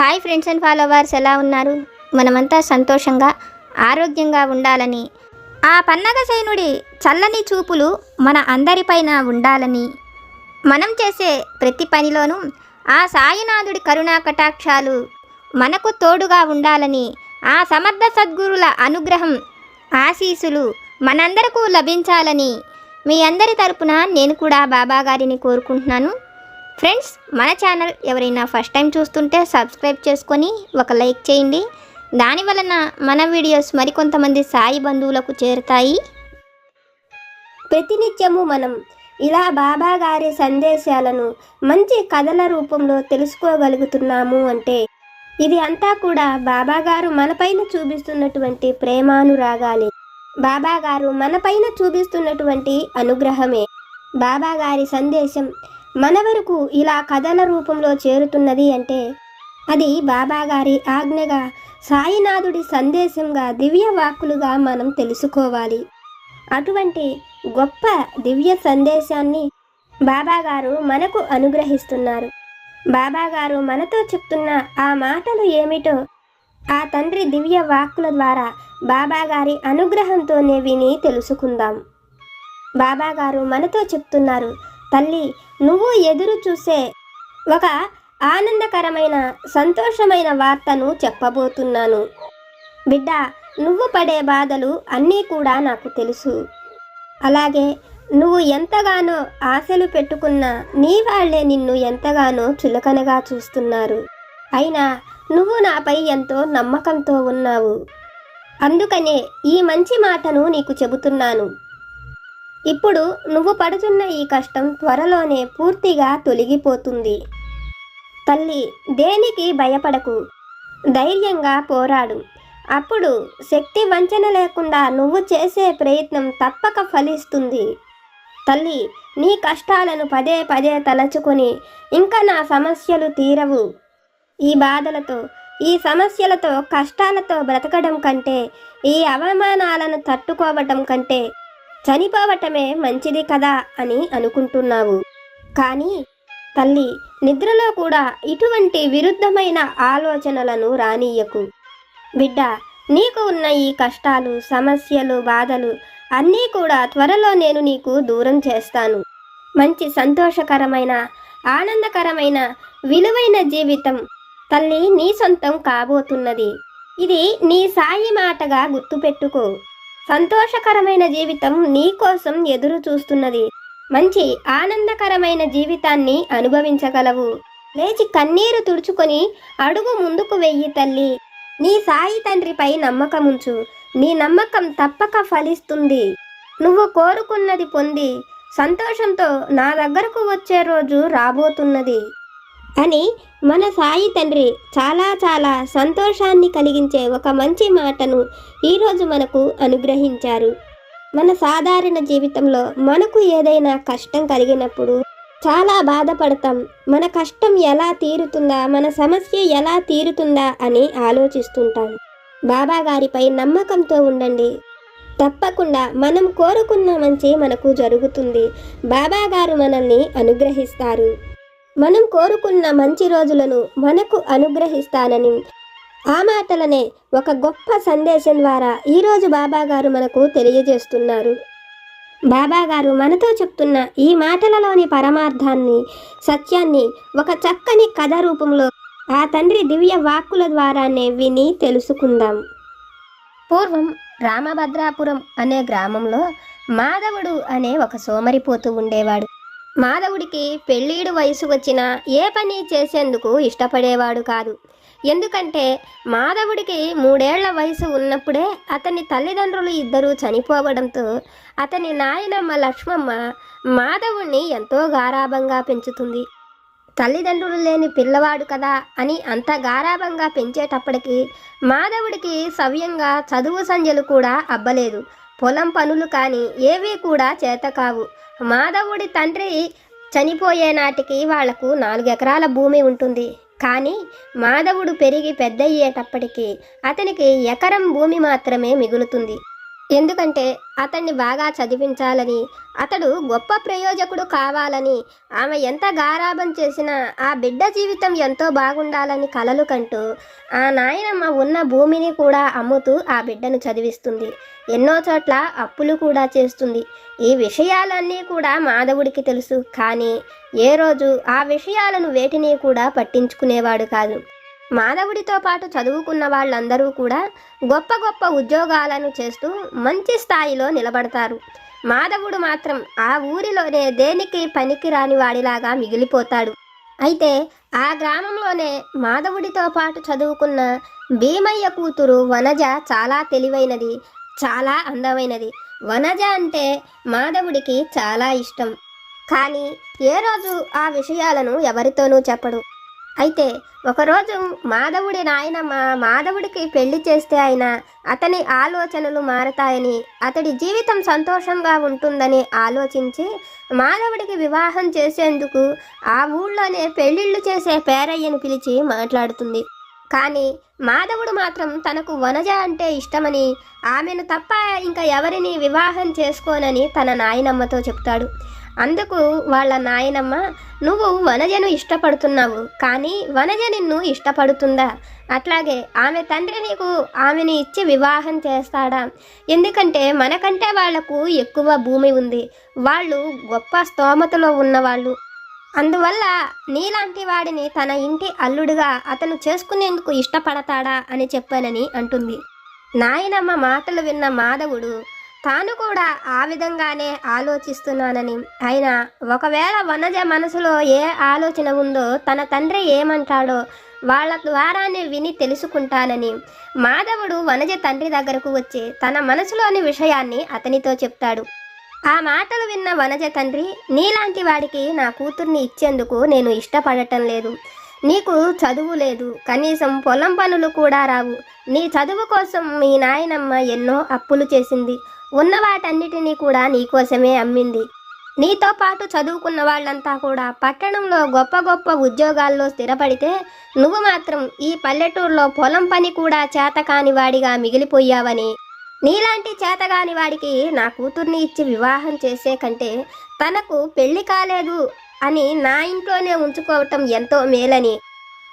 Hi friends and followers ఎలా ఉన్నారు? మనమంతా సంతోషంగా ఆరోగ్యంగా ఉండాలని. ఆ పన్నగ సైనుడి చల్లని చూపులు మన అందరిపైన ఉండాలని. మనం చేసే ప్రతి పనిలోనూ ఆ సాయినాథుడి కరుణా కటాక్షాలు మనకు తోడుగా ఉండాలని ఆ సమర్థ సద్గురుల అనుగ్రహం ఆశీసులు మనందరకు లభించాలని మీ అందరి తరపున నేను కూడా బాబా గారిని కోరుకుంటున్నాను. ఫ్రెండ్స్ మన ఛానల్ ఎవరైనా ఫస్ట్ టైం చూస్తుంటే సబ్స్క్రైబ్ చేసుకొని ఒక లైక్ చేయండి. దాని వలన మన వీడియోస్ మరికొంతమంది సాయి బంధువులకు చేరుతాయి. ప్రతినిత్యము మనం ఇలా బాబా గారి సందేశాలను మంచి కథల రూపంలో తెలుసుకోగలుగుతున్నాము అంటే ఇది అంతా కూడా బాబాగారు మనపైన చూపిస్తున్నటువంటి ప్రేమానురాగాలే. బాబాగారు మనపైన చూపిస్తున్నటువంటి అనుగ్రహమే. బాబాగారి సందేశం మన వరకు ఇలా కథల రూపంలో చేరుతున్నది అంటే అది బాబా గారి ఆజ్ఞగా సాయినాథుడి సందేశంగా దివ్య వాక్కులుగా మనం తెలుసుకోవాలి. అటువంటి గొప్ప దివ్య సందేశాన్ని బాబాగారు మనకు అనుగ్రహిస్తున్నారు. బాబాగారు మనతో చెప్తున్న ఆ మాటలు ఏమిటో ఆ తండ్రి దివ్య వాక్కుల ద్వారా బాబాగారి అనుగ్రహంతోనే విని తెలుసుకుందాం. బాబాగారు మనతో చెప్తున్నారు తల్లి నువ్వు ఎదురు చూసే ఒక ఆనందకరమైన సంతోషమైన వార్తను చెప్పబోతున్నాను. బిడ్డ నువ్వు పడే బాధలు అన్నీ కూడా నాకు తెలుసు. అలాగే నువ్వు ఎంతగానో ఆశలు పెట్టుకున్న నీ వాళ్ళే నిన్ను ఎంతగానో చులకనగా చూస్తున్నారు. అయినా నువ్వు నాపై ఎంతో నమ్మకంతో ఉన్నావు. అందుకనే ఈ మంచి మాటను నీకు చెబుతున్నాను. ఇప్పుడు నువ్వు పడుతున్న ఈ కష్టం త్వరలోనే పూర్తిగా తొలగిపోతుంది. తల్లి దేనికి భయపడకు. ధైర్యంగా పోరాడు. అప్పుడు శక్తి వంచన లేకుండా నువ్వు చేసే ప్రయత్నం తప్పక ఫలిస్తుంది. తల్లి నీ కష్టాలను పదే పదే తలచుకొని ఇంకా నా సమస్యలు తీరవు. ఈ బాధలతో ఈ సమస్యలతో కష్టాలతో బ్రతకడం కంటే ఈ అవమానాలను తట్టుకోవటం కంటే చనిపోవటమే మంచిది కదా అని అనుకుంటున్నావు. కానీ తల్లి నిద్రలో కూడా ఇటువంటి విరుద్ధమైన ఆలోచనలను రానీయకు. బిడ్డ నీకు ఉన్న ఈ కష్టాలు సమస్యలు బాధలు అన్నీ కూడా త్వరలో నేను నీకు దూరం చేస్తాను. మంచి సంతోషకరమైన ఆనందకరమైన విలువైన జీవితం తల్లి నీ సొంతం కాబోతున్నది. ఇది నీ సాయి మాటగా గుర్తుపెట్టుకో. సంతోషకరమైన జీవితం నీ కోసం ఎదురు చూస్తున్నది. మంచి ఆనందకరమైన జీవితాన్ని అనుభవించగలవు. లేచి కన్నీరు తుడుచుకొని అడుగు ముందుకు వెయ్యి తల్లి. నీ సాయి తండ్రిపై నమ్మకముంచు. నీ నమ్మకం తప్పక ఫలిస్తుంది. నువ్వు కోరుకున్నది పొంది. సంతోషంతో నా దగ్గరకు వచ్చే రోజు రాబోతున్నది. అని మన సాయి తండ్రి చాలా చాలా సంతోషాన్ని కలిగించే ఒక మంచి మాటను ఈరోజు మనకు అనుగ్రహించారు. మన సాధారణ జీవితంలో మనకు ఏదైనా కష్టం కలిగినప్పుడు చాలా బాధపడతాం. మన కష్టం ఎలా తీరుతుందా మన సమస్య ఎలా తీరుతుందా అని ఆలోచిస్తుంటాం. బాబా గారిపై నమ్మకంతో ఉండండి. తప్పకుండా మనం కోరుకున్న మంచి మనకు జరుగుతుంది. బాబా గారు మనల్ని అనుగ్రహిస్తారు. మనం కోరుకున్న మంచి రోజులను మనకు అనుగ్రహిస్తానని. ఆ మాటలనే ఒక గొప్ప సందేశం ద్వారా ఈరోజు బాబాగారు మనకు తెలియజేస్తున్నారు. బాబాగారు మనతో చెప్తున్న ఈ మాటలలోని పరమార్థాన్ని సత్యాన్ని ఒక చక్కని కథ రూపంలో ఆ తండ్రి దివ్య వాక్కుల ద్వారానే విని తెలుసుకుందాం. పూర్వం రామభద్రాపురం అనే గ్రామంలో మాధవుడు అనే ఒక సోమరిపోతూ ఉండేవాడు. మాధవుడికి పెళ్ళీడు వయసు వచ్చినా ఏ పని చేసేందుకు ఇష్టపడేవాడు కాదు. ఎందుకంటే మాధవుడికి మూడేళ్ళ వయసు ఉన్నప్పుడే అతని తల్లిదండ్రులు ఇద్దరూ చనిపోవడంతో అతని నాయనమ్మ లక్ష్మమ్మ మాధవుణ్ణి ఎంతో గారాభంగా పెంచుతుంది. తల్లిదండ్రులు లేని పిల్లవాడు కదా అని అంత గారాభంగా పెంచేటప్పటికి మాధవుడికి సవ్యంగా చదువు సంధ్యలు కూడా అబ్బలేదు. పొలం పనులు కానీ ఏవీ కూడా చేత కావు మాధవుడి తండ్రి చనిపోయే నాటికి వాళ్ళకు నాలుగెకరాల భూమి ఉంటుంది. కానీ మాధవుడు పెరిగి పెద్దయ్యేటప్పటికీ అతనికి ఎకరం భూమి మాత్రమే మిగులుతుంది. ఎందుకంటే అతన్ని బాగా చదివించాలని అతడు గొప్ప ప్రయోజకుడు కావాలని ఆమె ఎంత గారాభం చేసినా ఆ బిడ్డ జీవితం ఎంతో బాగుండాలని కలలు కంటూ ఆ నాయనమ్మ ఉన్న భూమిని కూడా అమ్ముతూ ఆ బిడ్డను చదివిస్తుంది. ఎన్నో చోట్ల అప్పులు కూడా చేస్తుంది. ఈ విషయాలన్నీ కూడా మాధవుడికి తెలుసు. కానీ ఏ రోజు ఆ విషయాలను వేటిని కూడా పట్టించుకునేవాడు కాదు. మాధవుడితో పాటు చదువుకున్న వాళ్ళందరూ కూడా గొప్ప గొప్ప ఉద్యోగాలను చేస్తూ మంచి స్థాయిలో నిలబడతారు. మాధవుడు మాత్రం ఆ ఊరిలోనే దేనికి పనికి రాని వాడిలాగా మిగిలిపోతాడు. అయితే ఆ గ్రామంలోనే మాధవుడితో పాటు చదువుకున్న భీమయ్య కూతురు వనజ చాలా తెలివైనది చాలా అందమైనది. వనజ అంటే మాధవుడికి చాలా ఇష్టం. కానీ ఏ రోజు ఆ విషయాలను ఎవరితోనూ చెప్పడు. అయితే ఒకరోజు మాధవుడి నాయనమ్మ మాధవుడికి పెళ్ళి చేస్తే ఆయన అతని ఆలోచనలు మారతాయని అతడి జీవితం సంతోషంగా ఉంటుందని ఆలోచించి మాధవుడికి వివాహం చేసేందుకు ఆ ఊళ్ళోనే పెళ్ళిళ్ళు చేసే పేరయ్యను పిలిచి మాట్లాడుతుంది. కానీ మాధవుడు మాత్రం తనకు వనజ అంటే ఇష్టమని ఆమెను తప్ప ఇంకా ఎవరిని వివాహం చేసుకోనని తన నాయనమ్మతో చెప్తాడు. అందుకు వాళ్ళ నాయనమ్మ నువ్వు వనజను ఇష్టపడుతున్నావు కానీ వనజ నిన్ను ఇష్టపడుతుందా? అట్లాగే ఆమె తండ్రి నీకు ఆమెని ఇచ్చి వివాహం చేస్తాడా? ఎందుకంటే మనకంటే వాళ్ళకు ఎక్కువ భూమి ఉంది. వాళ్ళు గొప్ప స్తోమతలో ఉన్నవాళ్ళు. అందువల్ల నీలాంటి వాడిని తన ఇంటి అల్లుడుగా అతను చేసుకునేందుకు ఇష్టపడతాడా? అని చెప్పానని అంటుంది. నాయనమ్మ మాటలు విన్న మాధవుడు తాను కూడా ఆ విధంగానే ఆలోచిస్తున్నానని. అయినా ఒకవేళ వనజ మనసులో ఏ ఆలోచన ఉందో తన తండ్రి ఏమంటాడో వాళ్ళ ద్వారానే విని తెలుసుకుంటానని. మాధవుడు వనజ తండ్రి దగ్గరకు వచ్చి తన మనసులోని విషయాన్ని అతనితో చెప్తాడు. ఆ మాటలు విన్న వనజ తండ్రి నీలాంటి వాడికి నా కూతుర్ని ఇచ్చేందుకు నేను ఇష్టపడటం లేదు. నీకు చదువు లేదు కనీసం పొలం పనులు కూడా రావు. నీ చదువు కోసం మీ నాయనమ్మ ఎన్నో అప్పులు చేసింది. ఉన్న వాటన్నిటినీ కూడా నీకోసమే అమ్మింది. నీతో పాటు చదువుకున్న వాళ్ళంతా కూడా పట్టణంలో గొప్ప గొప్ప ఉద్యోగాల్లో స్థిరపడితే నువ్వు మాత్రం ఈ పల్లెటూరులో పొలం పని కూడా చేతకాని వాడిగా మిగిలిపోయావని. నీలాంటి చేతగాని వాడికి నా కూతుర్ని ఇచ్చి వివాహం చేసే కంటే తనకు పెళ్ళి కాలేదు. అని నా ఇంట్లోనే ఉంచుకోవటం ఎంతో మేలని.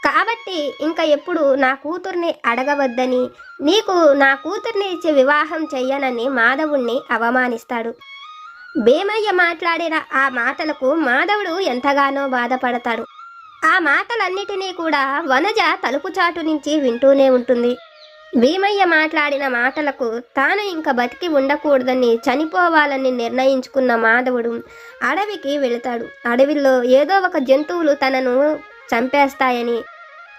కాబట్టి ఇంకా ఎప్పుడు నా కూతుర్ని అడగవద్దని నీకు నా కూతుర్ని ఇచ్చి వివాహం చెయ్యనని మాధవుణ్ణి అవమానిస్తాడు. భీమయ్య మాట్లాడిన ఆ మాటలకు మాధవుడు ఎంతగానో బాధపడతాడు. ఆ మాటలన్నిటినీ కూడా వనజ తలుపు చాటు నుంచి వింటూనే ఉంటుంది. భీమయ్య మాట్లాడిన మాటలకు తాను ఇంకా బతికి ఉండకూడదని చనిపోవాలని నిర్ణయించుకున్న మాధవుడు అడవికి వెళతాడు. అడవిలో ఏదో ఒక జంతువులు తనను చంపేస్తాయని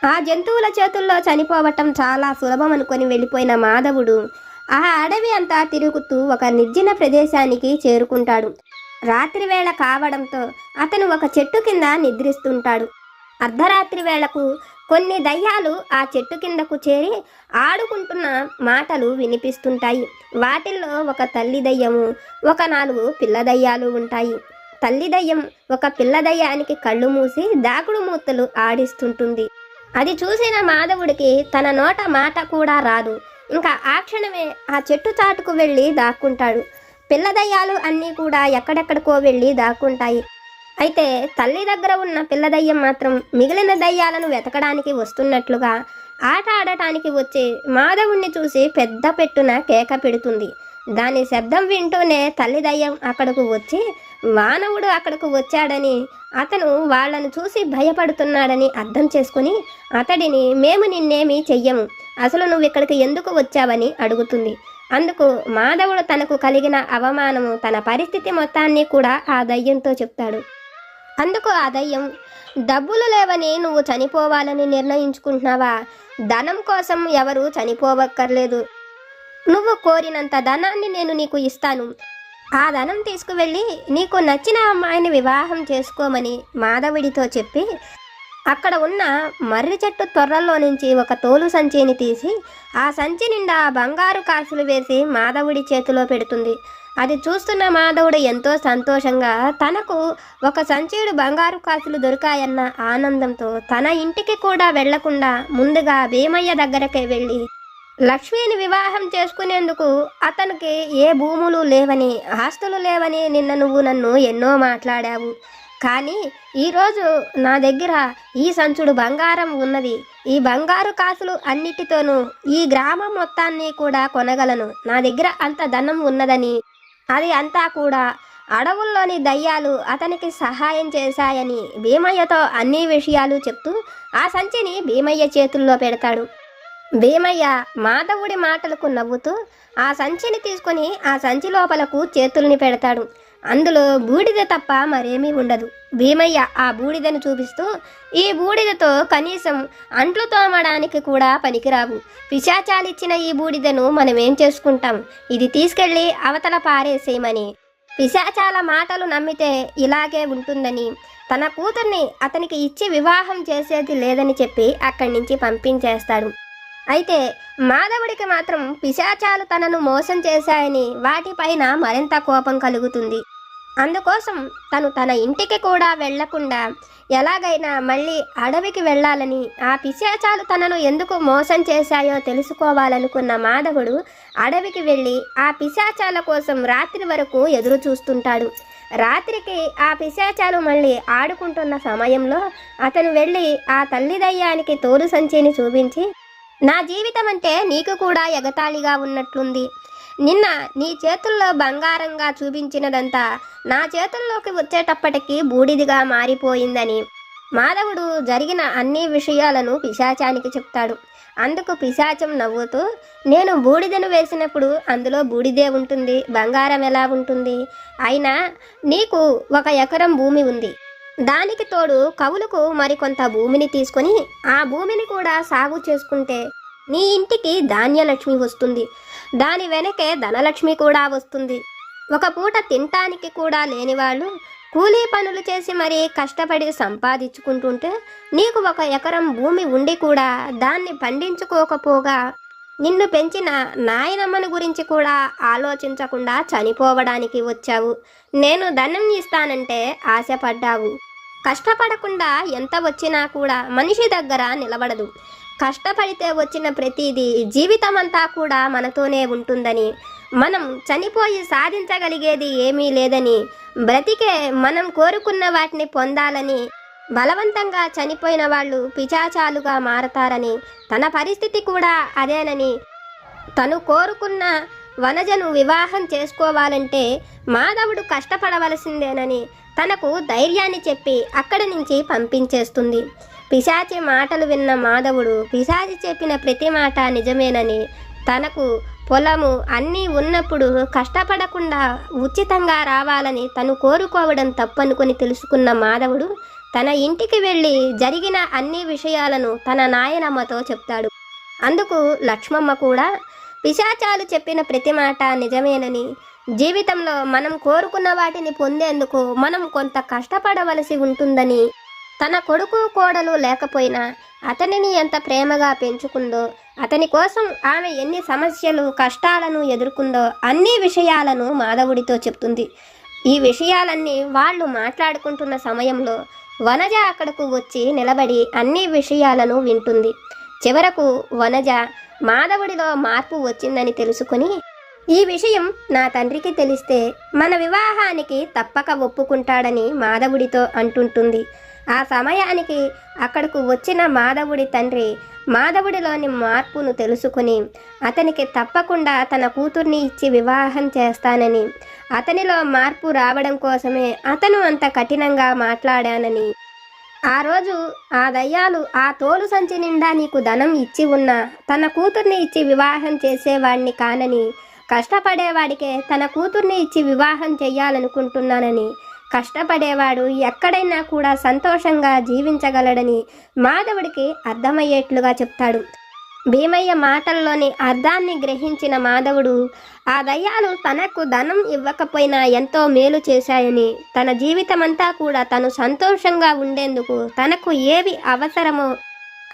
ఆ జంతువుల చేతుల్లో చనిపోవటం చాలా సులభం అనుకొని వెళ్ళిపోయిన మాధవుడు ఆ అడవి అంతా తిరుగుతూ ఒక నిర్జన ప్రదేశానికి చేరుకుంటాడు. రాత్రి వేళ కావడంతో అతను ఒక చెట్టు కింద నిద్రిస్తుంటాడు. అర్ధరాత్రి వేళకు కొన్ని దయ్యాలు ఆ చెట్టు కిందకు చేరి ఆడుకుంటున్న మాటలు వినిపిస్తుంటాయి. వాటిల్లో ఒక తల్లి దయ్యము ఒక నాలుగు పిల్ల దయ్యాలు ఉంటాయి. తల్లి దయ్యం ఒక పిల్ల దయ్యానికి కళ్ళు మూసి దాగుడు మూతలు ఆడిస్తుంటుంది. అది చూసిన మాధవుడికి తన నోట మాట కూడా రాదు. ఇంకా ఆ క్షణమే ఆ చెట్టు చాటుకు వెళ్ళి దాక్కుంటాడు. పిల్ల దయ్యాలు అన్నీ కూడా ఎక్కడెక్కడికో వెళ్ళి దాక్కుంటాయి. అయితే తల్లి దగ్గర ఉన్న పిల్ల దయ్యం మాత్రం మిగిలిన దయ్యాలను వెతకడానికి వస్తున్నట్లుగా ఆట ఆడటానికి వచ్చి మాధవుణ్ణి చూసి పెద్ద పెట్టున కేక పెడుతుంది. దాని శబ్దం వింటూనే తల్లి దయ్యం అక్కడకు వచ్చి మానవుడు అక్కడకు వచ్చాడని అతను వాళ్ళను చూసి భయపడుతున్నాడని అర్థం చేసుకుని అతడిని మేము నిన్నేమీ చెయ్యము. అసలు నువ్వు ఇక్కడికి ఎందుకు వచ్చావని అడుగుతుంది. అందుకు మాధవుడు తనకు కలిగిన అవమానము తన పరిస్థితి మొత్తాన్ని కూడా ఆ దయ్యంతో చెప్తాడు. అందుకు ఆ దయ్యం డబ్బులు లేవని నువ్వు చనిపోవాలని నిర్ణయించుకుంటున్నావా? ధనం కోసం ఎవరు చనిపోవక్కర్లేదు. నువ్వు కోరినంత ధనాన్ని నేను నీకు ఇస్తాను. ఆ ధనం తీసుకువెళ్ళి నీకు నచ్చిన అమ్మాయిని వివాహం చేసుకోమని మాధవుడితో చెప్పి అక్కడ ఉన్న మర్రి చెట్టు తొర్రల్లో నుంచి ఒక తోలు సంచిని తీసి ఆ సంచి నిండా బంగారు కాసులు వేసి మాధవుడి చేతిలో పెడుతుంది. అది చూస్తున్న మాధవుడు ఎంతో సంతోషంగా తనకు ఒక సంచీడు బంగారు కాసులు దొరికాయన్న ఆనందంతో తన ఇంటికి కూడా వెళ్ళకుండా ముందుగా భీమయ్య దగ్గరకే వెళ్ళి లక్ష్మిని వివాహం చేసుకునేందుకు అతనికి ఏ భూములు లేవని ఆస్తులు లేవని నిన్న నువ్వు నన్ను ఎన్నో మాట్లాడావు. కానీ ఈరోజు నా దగ్గర ఈ సంచుడు బంగారం ఉన్నది. ఈ బంగారు కాసులు అన్నిటితోనూ ఈ గ్రామం మొత్తాన్ని కూడా కొనగలను. నా దగ్గర అంత ధనం ఉన్నదని. అది అంతా కూడా అడవుల్లోని దయ్యాలు అతనికి సహాయం చేశాయని భీమయ్యతో అన్ని విషయాలు చెప్తూ ఆ సంచిని భీమయ్య చేతుల్లో పెడతాడు. భీమయ్య మాధవుడి మాటలకు నవ్వుతూ ఆ సంచిని తీసుకుని ఆ సంచి లోపలకు చేతుల్ని పెడతాడు. అందులో బూడిద తప్ప మరేమీ ఉండదు. భీమయ్య ఆ బూడిదను చూపిస్తూ ఈ బూడిదతో కనీసం అంట్లు తోమడానికి కూడా పనికిరావు. పిశాచాలిచ్చిన ఈ బూడిదను మనమేం చేసుకుంటాం? ఇది తీసుకెళ్ళి అవతల పారేసేయమని. పిశాచాల మాటలు నమ్మితే ఇలాగే ఉంటుందని తన కూతుర్ని అతనికి ఇచ్చి వివాహం చేసేది లేదని చెప్పి అక్కడి నుంచి పంపించేస్తాడు. అయితే మాధవుడికి మాత్రం పిశాచాలు తనను మోసం చేశాయని వాటిపైన మరింత కోపం కలుగుతుంది. అందుకోసం తను తన ఇంటికి కూడా వెళ్ళకుండా ఎలాగైనా మళ్ళీ అడవికి వెళ్ళాలని ఆ పిశాచాలు తనను ఎందుకు మోసం చేశాయో తెలుసుకోవాలనుకున్న మాధవుడు అడవికి వెళ్ళి ఆ పిశాచాల కోసం రాత్రి వరకు ఎదురు చూస్తుంటాడు. రాత్రికి ఆ పిశాచాలు మళ్ళీ ఆడుకుంటున్న సమయంలో అతను వెళ్ళి ఆ తల్లి దయ్యానికి తోలు సంచిని చూపించి నా జీవితం అంటే నీకు కూడా ఎగతాళిగా ఉన్నట్లుంది. నిన్న నీ చేతుల్లో బంగారంగా చూపించినదంతా నా చేతుల్లోకి వచ్చేటప్పటికి బూడిదిగా మారిపోయిందని. మాధవుడు జరిగిన అన్ని విషయాలను పిశాచానికి చెప్తాడు. అందుకు పిశాచం నవ్వుతూ నేను బూడిదను వేసినప్పుడు అందులో బూడిదే ఉంటుంది బంగారం ఎలా ఉంటుంది? అయినా నీకు ఒక ఎకరం భూమి ఉంది. దానికి తోడు కవులకు మరికొంత భూమిని తీసుకొని ఆ భూమిని కూడా సాగు చేసుకుంటే నీ ఇంటికి ధాన్యలక్ష్మి వస్తుంది. దాని వెనకే ధనలక్ష్మి కూడా వస్తుంది. ఒక పూట తినటానికి కూడా లేని వాళ్ళు కూలీ పనులు చేసి మరీ కష్టపడి సంపాదించుకుంటుంటే నీకు ఒక ఎకరం భూమి ఉండి కూడా దాన్ని పండించుకోకపోగా నిన్ను పెంచిన నాయనమ్మని గురించి కూడా ఆలోచించకుండా చనిపోవడానికి వచ్చావు. నేను ధనం ఇస్తానంటే ఆశపడ్డావు. కష్టపడకుండా ఎంత వచ్చినా కూడా మనిషి దగ్గర నిలబడదు. కష్టపడితే వచ్చిన ప్రతిదీ జీవితమంతా కూడా మనతోనే ఉంటుందని. మనం చనిపోయి సాధించగలిగేది ఏమీ లేదని. బ్రతికే మనం కోరుకున్న వాటిని పొందాలని బలవంతంగా చనిపోయిన వాళ్ళు పిచాచాలుగా మారతారని తన పరిస్థితి కూడా అదేనని తను కోరుకున్న వనజను వివాహం చేసుకోవాలంటే మాధవుడు కష్టపడవలసిందేనని తనకు ధైర్యాన్ని చెప్పి అక్కడి నుంచి పంపించేస్తుంది. పిశాచి మాటలు విన్న మాధవుడు పిశాచి చెప్పిన ప్రతి మాట నిజమేనని తనకు పొలము అన్నీ ఉన్నప్పుడు కష్టపడకుండా ఉచితంగా రావాలని తను కోరుకోవడం తప్పనుకొని తెలుసుకున్న మాధవుడు తన ఇంటికి వెళ్ళి జరిగిన అన్ని విషయాలను తన నాయనమ్మతో చెప్తాడు. అందుకు లక్ష్మమ్మ కూడా పిశాచాలు చెప్పిన ప్రతి మాట నిజమేనని. జీవితంలో మనం కోరుకున్న వాటిని పొందేందుకు మనం కొంత కష్టపడవలసి ఉంటుందని. తన కొడుకు కోడలు లేకపోయినా అతనిని ఎంత ప్రేమగా పెంచుకుందో అతని కోసం ఆమె ఎన్ని సమస్యలు కష్టాలను ఎదుర్కొందో అన్ని విషయాలను మాధవుడితో చెప్తుంది. ఈ విషయాలన్నీ వాళ్ళు మాట్లాడుకుంటున్న సమయంలో వనజ అక్కడకు వచ్చి నిలబడి అన్ని విషయాలను వింటుంది. చివరకు వనజ మాధవుడిలో మార్పు వచ్చిందని తెలుసుకుని ఈ విషయం నా తండ్రికి తెలిస్తే మన వివాహానికి తప్పక ఒప్పుకుంటాడని మాధవుడితో అంటుంటుంది. ఆ సమయానికి అక్కడకు వచ్చిన మాధవుడి తండ్రి మాధవుడిలోని మార్పును తెలుసుకుని అతనికి తప్పకుండా తన కూతుర్ని ఇచ్చి వివాహం చేస్తానని అతనిలో మార్పు రావడం కోసమే అతను అంత కఠినంగా మాట్లాడానని ఆ రోజు ఆ దయ్యాలు ఆ తోలు సంచి నిండా నీకు ధనం ఇచ్చి ఉన్నా తన కూతుర్ని ఇచ్చి వివాహం చేసేవాడిని కానని కష్టపడేవాడికే తన కూతుర్ని ఇచ్చి వివాహం చెయ్యాలనుకుంటున్నానని కష్టపడేవాడు ఎక్కడైనా కూడా సంతోషంగా జీవించగలడని మాధవుడికి అర్థమయ్యేట్లుగా చెప్తాడు. భీమయ్య మాటల్లోని అర్థాన్ని గ్రహించిన మాధవుడు ఆ దయ్యాలు తనకు ధనం ఇవ్వకపోయినా ఎంతో మేలు చేశాయని. తన జీవితమంతా కూడా తను సంతోషంగా ఉండేందుకు తనకు ఏవి అవసరమో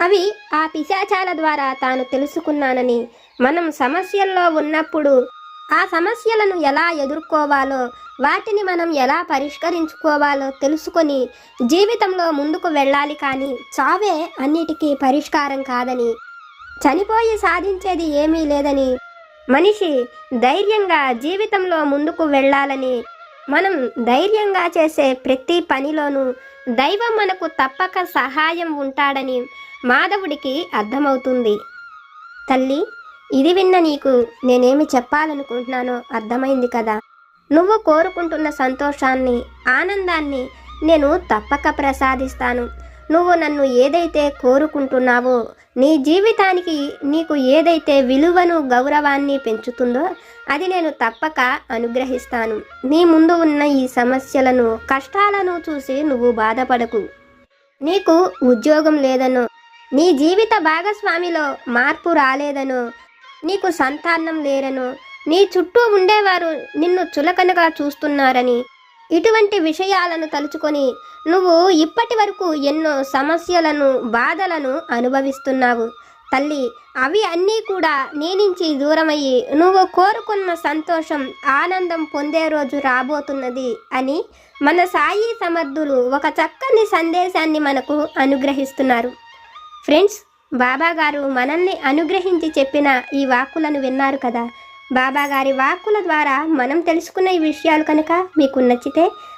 అవి ఆ పిశాచాల ద్వారా తాను తెలుసుకున్నానని. మనం సమస్యల్లో ఉన్నప్పుడు ఆ సమస్యలను ఎలా ఎదుర్కోవాలో వాటిని మనం ఎలా పరిష్కరించుకోవాలో తెలుసుకొని జీవితంలో ముందుకు వెళ్ళాలి కానీ చావే అన్నిటికీ పరిష్కారం కాదని. చనిపోయి సాధించేది ఏమీ లేదని. మనిషి ధైర్యంగా జీవితంలో ముందుకు వెళ్ళాలని మనం ధైర్యంగా చేసే ప్రతి పనిలోనూ దైవం మనకు తప్పక సహాయం ఉంటాడని మాధవుడికి అర్థమవుతుంది. తల్లి ఇది విన్న నీకు నేనేమి చెప్పాలనుకుంటున్నానో అర్థమైంది కదా. నువ్వు కోరుకుంటున్న సంతోషాన్ని ఆనందాన్ని నేను తప్పక ప్రసాదిస్తాను. నువ్వు నన్ను ఏదైతే కోరుకుంటున్నావో నీ జీవితానికి నీకు ఏదైతే విలువను గౌరవాన్ని పెంచుతుందో అది నేను తప్పక అనుగ్రహిస్తాను. నీ ముందు ఉన్న ఈ సమస్యలను కష్టాలను చూసి నువ్వు బాధపడకు. నీకు ఉద్యోగం లేదనో నీ జీవిత భాగస్వామిలో మార్పు రాలేదనో నీకు సంతానం లేరనో నీ చుట్టూ ఉండేవారు నిన్ను చులకనగా చూస్తున్నారని ఇటువంటి విషయాలను తలుచుకొని నువ్వు ఇప్పటి వరకు ఎన్నో సమస్యలను బాధలను అనుభవిస్తున్నావు. తల్లి అవి అన్నీ కూడా నీ నుంచి దూరమయ్యి నువ్వు కోరుకున్న సంతోషం ఆనందం పొందే రోజు రాబోతున్నది అని మన సాయి సమర్థులు ఒక చక్కని సందేశాన్ని మనకు అనుగ్రహిస్తున్నారు. ఫ్రెండ్స్ బాబాగారు మనల్ని అనుగ్రహించి చెప్పిన ఈ వాక్కులను విన్నారు కదా. బాబాగారి వాక్కుల ద్వారా మనం తెలుసుకున్న ఈ విషయాలు కనుక మీకు నచ్చితే